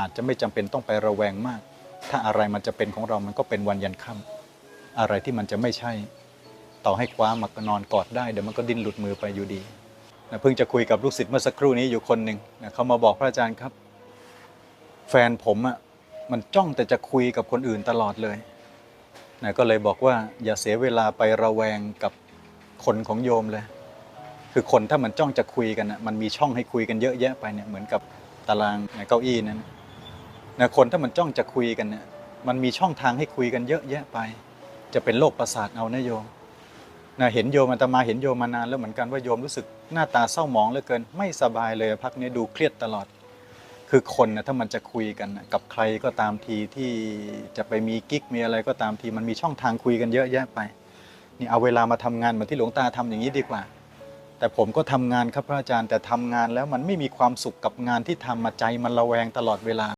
อาจจะไม่จำเป็นต้องไประแวงมาก ถ้าอะไรมันจะเป็นของเรามันก็เป็นวันยันค่ำอะไรที่มันจะไม่ใช่ ต่อให้คว้ามานอนกอดได้เดี๋ยวมันก็ดิ้นหลุดมือไปอยู่ดีนะเพิ่งจะคุยกับลูกศิษย์เมื่อสักครู่นี้อยู่คนหนึ่งนะเขามาบอกพระอาจารย์ครับ แฟนผมอะ่ะมันจ้องแต่จะคุยกับคนอื่นตลอดเลยนะก็เลยบอกว่าอย่าเสียเวลาไประแวงกับคนของโยมเลย คือคนถ้ามันจ้องจะคุยกันนะมันมีช่องให้คุยกันเยอะแยะไปเนี่ยเหมือนกับตารางเนี่ยเก้าอี้นั้น นะคนถ้ามันจ้องจะคุยกันเนี่ยมันมีช่องทางให้คุยกันเยอะแยะไป จะเป็นโรคประสาทเอานะโยมนะเห็นโยมอาตมาเห็นโยมมานานแล้วเหมือนกันว่าโยมรู้สึกหน้าตาเศร้าหมองเหลือเกิน ไม่สบายเลยพักนี้ดูเครียดตลอด คือคนนะถ้ามันจะคุยกันนะกับใครก็ตามทีที่จะไปมีกิ๊กมีอะไรก็ตามทีมันมีช่องทางคุยกันเยอะแยะไปนี่เอาเวลามาทำงานเหมือนที่หลวงตาทำอย่างนี้ดีกว่า แต่ผมก็ทำงานครับพระอาจารย์แต่ทำงานแล้วมันไม่มีความสุขกับงานที่ทำมาใจมันระแวงตลอดเวลา